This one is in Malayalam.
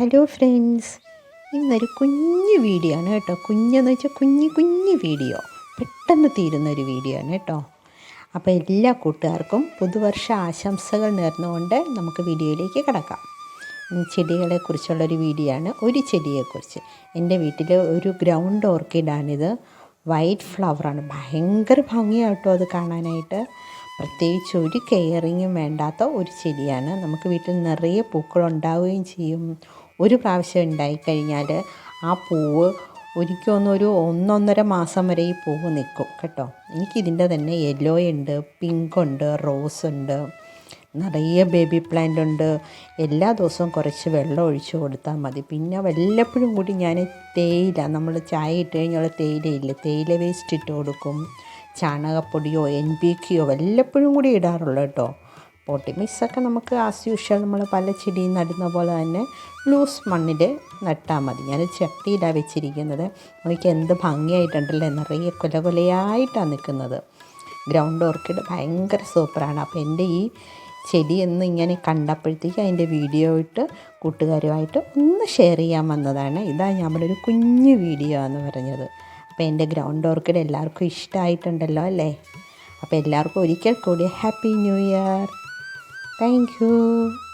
ഹലോ ഫ്രണ്ട്സ് ഇന്നൊരു കുഞ്ഞു വീഡിയോ ആണ് കേട്ടോ. കുഞ്ഞെന്ന് വെച്ചാൽ കുഞ്ഞു കുഞ്ഞു വീഡിയോ പെട്ടെന്ന് തീരുന്ന ഒരു വീഡിയോ ആണ് കേട്ടോ. അപ്പോൾ എല്ലാ കൂട്ടുകാർക്കും പുതുവർഷ ആശംസകൾ നേർന്നുകൊണ്ട് നമുക്ക് വീഡിയോയിലേക്ക് കിടക്കാം. ചെടികളെ ചെടികളെക്കുറിച്ചുള്ളൊരു വീഡിയോ ആണ്. ഒരു ചെടിയെക്കുറിച്ച്. എന്റെ വീട്ടിൽ ഒരു ഗ്രൗണ്ട് ഓർക്കിഡാണിത് വൈറ്റ് ഫ്ലവറാണ് ഭയങ്കര ഭംഗിയാണ് കേട്ടോ അത് കാണാനായിട്ട്. പ്രത്യേകിച്ച് ഒരു കെയറിങ്ങും വേണ്ടാത്ത ഒരു ചെടിയാണ്. നമുക്ക് വീട്ടിൽ നിറയെ പൂക്കളുണ്ടാവുകയും ചെയ്യും. ഒരു പ്രാവശ്യം ഉണ്ടായിക്കഴിഞ്ഞാൽ ആ പൂവ് ഒരിക്കൊന്നൊരു ഒരു ഒന്നൊന്നര മാസം വരെ ഈ പൂവ് നിൽക്കും കേട്ടോ. എനിക്കിതിന്റെ തന്നെ യെല്ലോ ഉണ്ട് പിങ്ക് ഉണ്ട് റോസ് ഉണ്ട് നിറയെ ബേബി പ്ലാന്റ് ഉണ്ട്. എല്ലാ ദിവസവും കുറച്ച് വെള്ളം ഒഴിച്ചു കൊടുത്താൽ മതി. പിന്നെ വല്ലപ്പോഴും കൂടി ഞാൻ തേയില നമ്മൾ ചായ ഇട്ട് കഴിഞ്ഞാൽ തേയിലയില്ല? തേയില വേസ്റ്റ് ഇട്ട് കൊടുക്കും. ചാണകപ്പൊടിയോ എൻ പി കെയോ വല്ലപ്പോഴും കൂടി ഇടാറുള്ളൂ കേട്ടോ. പോട്ടി. മിക്സൊക്കെ നമുക്ക് ആസ് യൂഷ്വൽ നമ്മൾ പല ചെടിയും നടുന്ന പോലെ തന്നെ ലൂസ് മണ്ണിൽ നട്ടാൽ മതി. ഞാൻ ചട്ടിയിലാണ് വെച്ചിരിക്കുന്നത്. നോക്കി എന്ത് ഭംഗിയായിട്ടുണ്ടല്ലേ? നിറയെ കൊല കൊലയായിട്ടാണ് നിൽക്കുന്നത്. ഗ്രൗണ്ട് ഓർക്കിഡ് ഭയങ്കര സൂപ്പറാണ്. അപ്പോൾ എന്റെ ഈ ചെടി എന്ന് ഇങ്ങനെ കണ്ടപ്പോഴത്തേക്ക് അതിന്റെ വീഡിയോ ഇട്ട് കൂട്ടുകാരുമായിട്ട് ഒന്ന് ഷെയർ ചെയ്യാൻ വന്നതാണ്. ഇതാ ഒരു കുഞ്ഞു വീഡിയോ എന്ന് പറഞ്ഞത്. അപ്പോൾ എന്റെ ഗ്രൗണ്ട് ഓർക്കിഡ് എല്ലാവർക്കും ഇഷ്ടമായിട്ടുണ്ടല്ലോ അല്ലേ? അപ്പോൾ എല്ലാവർക്കും ഒരിക്കൽ കൂടി happy new year Thank you.